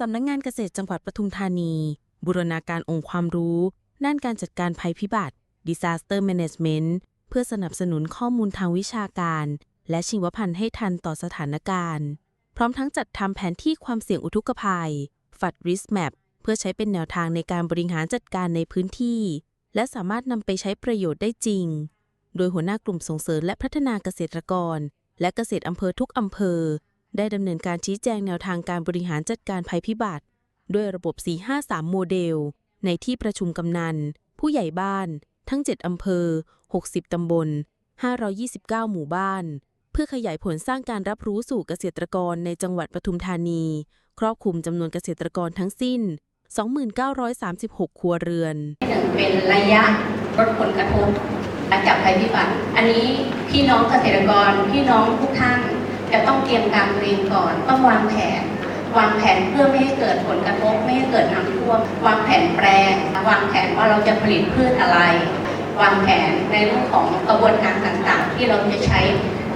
สำนักงงานเกษตรจังหวัดปทุมธานี บูรณาการองค์ความรู้ด้านการจัดการภัยพิบัติ Disaster Management เพื่อสนับสนุนข้อมูลทางวิชาการ และชีวพันธุ์ให้ทันต่อสถานการณ์ พร้อมทั้งจัดทำแผนที่ความเสี่ยงอุทกภัย FUD Risk Map เพื่อใช้เป็นแนวทางในการบริหารจัดการในพื้นที่ และสามารถนำไปใช้ประโยชน์ได้จริง โดยหัวหน้ากลุ่มส่งเสริมและพัฒนาเกษตรกร และเกษตรอำเภอทุกอำเภอ ได้ดำเนินการชี้แจงแนวทางการบริหารจัดการภัยพิบัติ ด้วยระบบ 453 โมเดล ในที่ประชุมกำนัน ผู้ใหญ่บ้าน ทั้ง 7 อำเภอ 60 ตำบล 529 หมู่บ้าน เพื่อขยายผลสร้างการรับรู้สู่เกษตรกรในจังหวัดปทุมธานี ครอบคลุมจำนวนเกษตรกรทั้งสิ้น 2936 ครัวเรือนหนึ่งเป็นระยะลดผลกระทบจากภัยพิบัติ อันนี้พี่น้องเกษตรกรพี่น้องทุกท่าน จะต้องเตรียมการตัวเองก่อน ต้องวางแผน วางแผนเพื่อไม่ให้เกิดผลกระทบไม่ให้เกิดน้ำท่วม วางแผนแปลง วางแผนว่าเราจะผลิตพืชอะไร วางแผนในเรื่องของกระบวนการต่างๆ ที่เราจะใช้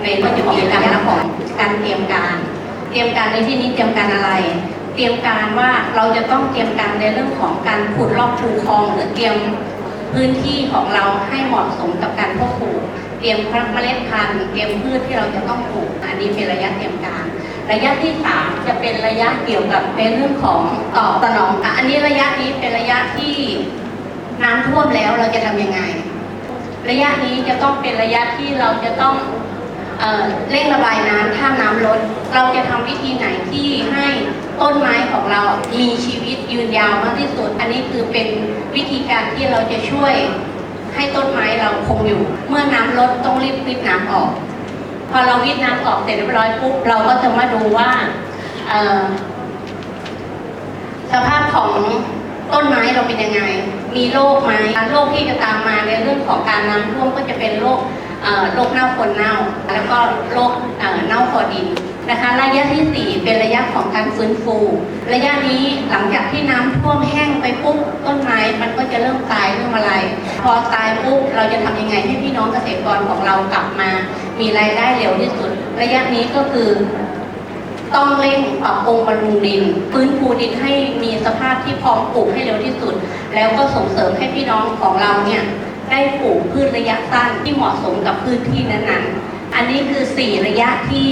ในเรื่องของระยะของการเตรียมการ เตรียมการในที่นี้เตรียมการอะไร เตรียมการว่าเราจะต้องเตรียมการในเรื่องของการขุดลอกคูคลองหรือเตรียมพื้นที่ของเราให้เหมาะสมกับการเพาะปลูก เตรียมเมล็ดพันธุ์เตรียมพืชที่เราจะต้องปลูก อันนี้เป็นระยะเตรียมการ ระยะที่สามจะเป็นระยะเกี่ยวกับในเรื่องของตอบสนองอันนี้ระยะนี้เป็นระยะที่น้ำท่วมแล้วเราจะทำยังไง ระยะนี้จะต้องเป็นระยะที่เราจะต้องเอเร่งระบายน้ำถ้าน้ำลด เราจะทำวิธีไหนที่ให้ต้นไม้ของเรามีชีวิตยืนยาวมากที่สุด อันนี้คือเป็นวิธีการที่เราจะช่วย ให้ต้นไม้เราคงอยู่ เมื่อน้ำลดต้องรีบวิทน้ำออก พอเราวิทน้ำออกเสร็จเรียบร้อยปุ๊บเราก็จะมาดูว่าสภาพของต้นไม้เราเป็นยังไง มีโรคไหมโรคที่จะตามมาในเรื่องของการน้ำท่วมก็จะเป็นโรคโรคเน่าคนเน่า แล้วก็โรคเน่าคอดิน นะคะระยะที่สี่เป็นระยะของการฟื้นฟู ระยะนี้หลังจากที่น้ำท่วมแห้งไปปุ๊บต้นไม้มันก็จะเริ่มตายเริ่มอะไร พอตายปุ๊บเราจะทำยังไงให้พี่น้องเกษตรกรของเรากลับมา มีรายได้เร็วที่สุด ระยะนี้ก็คือ ต้องเร่งปรับปรุงบำรุงดิน ฟื้นฟูดินให้มีสภาพที่พร้อมปลูกให้เร็วที่สุด แล้วก็ส่งเสริมให้พี่น้องของเราเนี่ยได้ปลูกพืชระยะสั้นที่เหมาะสมกับพื้นที่นั้นๆ อันนี้คือ 4 ระยะที่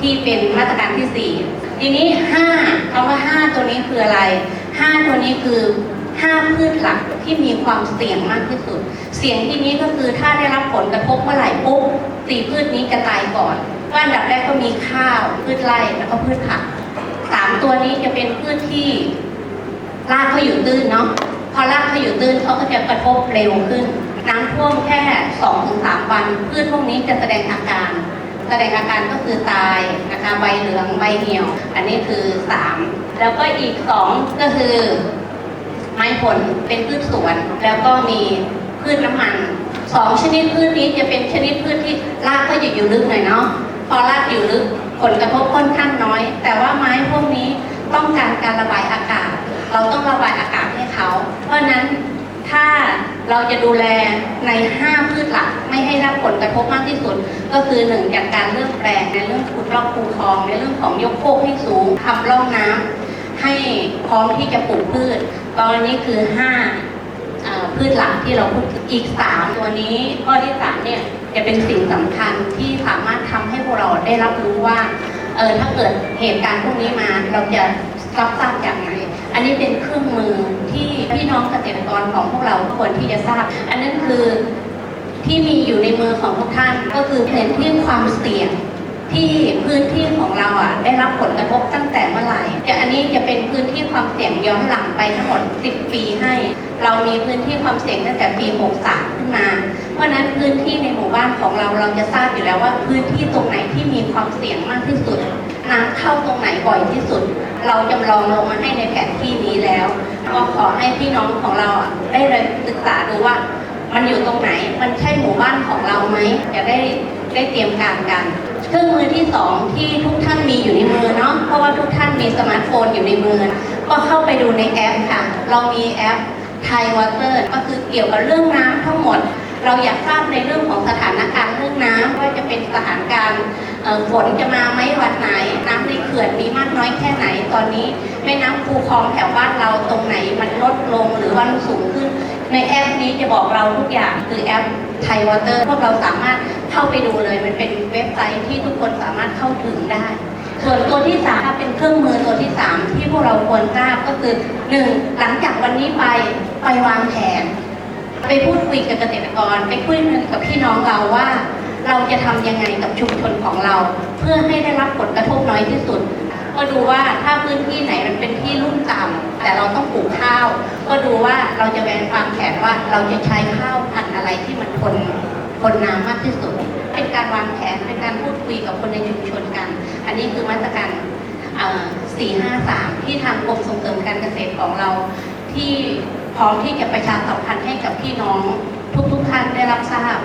ที่เป็นมาตรการที่ 4 ทีนี้5คำว่า 5 ตัวนี้คืออะไร 5 ตัวนี้คือ 5 พืชหลักที่มีความเสี่ยงมากที่สุด เสี่ยงที่นี้ก็คือถ้าได้รับผลกระทบเมื่อไหร่ปุ๊บสี่พืชนี้จะตายก่อนก็อันดับแรกก็มีข้าวพืชไร่แล้วก็พืชผักสามตัวนี้จะเป็นพืชที่รากเขาอยู่ตื้นเนาะพอรากเขาอยู่ตื้นเขาก็จะกระทบเร็วขึ้น น้ำท่วมแค่สองถึงสามวัน พืชพวกนี้จะแสดงอาการ แสดงอาการก็คือตายนะคะใบเหลืองใบเหี่ยว อันนี้คือสามแล้วก็อีกสองก็คือ ไม้ผลเป็นพืชสวน แล้วก็มีพืชน้ำมันสองชนิดพืชนี้จะเป็นชนิดพืชที่รากก็อยู่อยู่ลึกหน่อยเนาะพอรากอยู่ลึกผลกระทบค่อนข้างน้อย แต่ว่าไม้พวกนี้ต้องการการระบายอากาศ เราต้องระบายอากาศให้เขา เพราะนั้น เราจะดูแลใน 5 พืชหลักไม่ให้รับผลกระทบมากที่สุด ก็คือหนึ่งจากการเลือกแปลงในเรื่องขุดลอกคูคลอง ในเรื่องของยกโคกให้สูงทำร่องน้ำให้พร้อมที่จะปลูกพืชตอนนี้คือห้าเอ่อพืชหลักที่เราพูดอีกสามตัวนี้ข้อที่สามเนี่ยจะเป็นสิ่งสำคัญที่สามารถทำให้พวกเราได้รับรู้ว่าเออถ้าเกิดเหตุการณ์พวกนี้มาเราจะรับทราบจากไหนอันนี้เป็นเครื่องมือ กษตรกรของพวกเราควรที่จะทราบ อันนั้นคือที่มีอยู่ในมือของทุกท่านก็คือแผนที่ความเสี่ยงที่พื้นที่ของเราอะได้รับผลกระทบตั้งแต่เมื่อไหร่จะอันนี้จะเป็นพื้นที่ความเสี่ยงย้อนหลังไปทั้งหมด 10 ปีให้ เรามีพื้นที่ความเสี่ยงตั้งแต่ปี 63 ขึ้นมา เพราะนั้นพื้นที่ในหมู่บ้านของเราเราจะทราบอยู่แล้วว่าพื้นที่ตรงไหนที่มีความเสี่ยงมากที่สุดน้ำเข้าตรงไหนบ่อยที่สุด เราจำลองลงมาให้ในแผนที่นี้แล้ว ก็ขอให้พี่น้องของเราอะได้ไปศึกษาดูว่า มันอยู่ตรงไหนมันใช่หมู่บ้านของเราไหมจะได้ได้เตรียมการกันเครื่องมือที่สองที่ทุกท่านมีอยู่ในมือเนาะเพราะว่าทุกท่านมีสมาร์ทโฟนอยู่ในมือ ก็เข้าไปดูในแอปค่ะ เรามีแอปไทยวอเตอร์ก็คือเกี่ยวกับเรื่องน้ำทั้งหมด เราอยากทราบในเรื่องของสถานการณ์เรื่องน้ำว่าจะเป็นสถานการณ์ฝนจะมาไหมวันไหน น้ำในเขื่อนมีมากน้อยแค่ไหนตอนนี้แม่น้ำคูคลองแถวบ้านเราตรงไหนมันลดลงหรือว่ามันสูงขึ้น ในแอปนี้จะบอกเราทุกอย่างคือแอปไทยวอเตอร์พวกเราสามารถเข้าไปดูเลย มันเป็นเว็บไซต์ที่ทุกคนสามารถเข้าถึงได้ ส่วนตัวที่สามเป็นเครื่องมือตัวที่สามที่พวกเราควรทราบก็คือหนึ่งหลังจากวันนี้ไปไปวางแผน ไปพูดคุยกับเกษตรกร ไปคุยกับพี่น้องเราว่า เราจะทำยังไงกับชุมชนของเรา เพื่อให้ได้รับผลกระทบน้อยที่สุด ก็ดูว่าถ้าพื้นที่ไหนมันเป็นที่ลุ่มต่ำแต่เราต้องปลูกข้าว ก็ดูว่าเราจะแบ่งวางแผนว่าเราจะใช้ข้าวพันธุ์อะไรที่มันทนทนน้ำมากที่สุด เป็นการวางแผนเป็นการพูดคุยกับคนในชุมชนกัน อันนี้คือมาตรการ453 ที่ทางกรมส่งเสริมการเกษตรของเราที่ พร้อมที่จะประชาสัมพันธ์ให้กับพี่น้องทุกๆท่านได้รับทราบ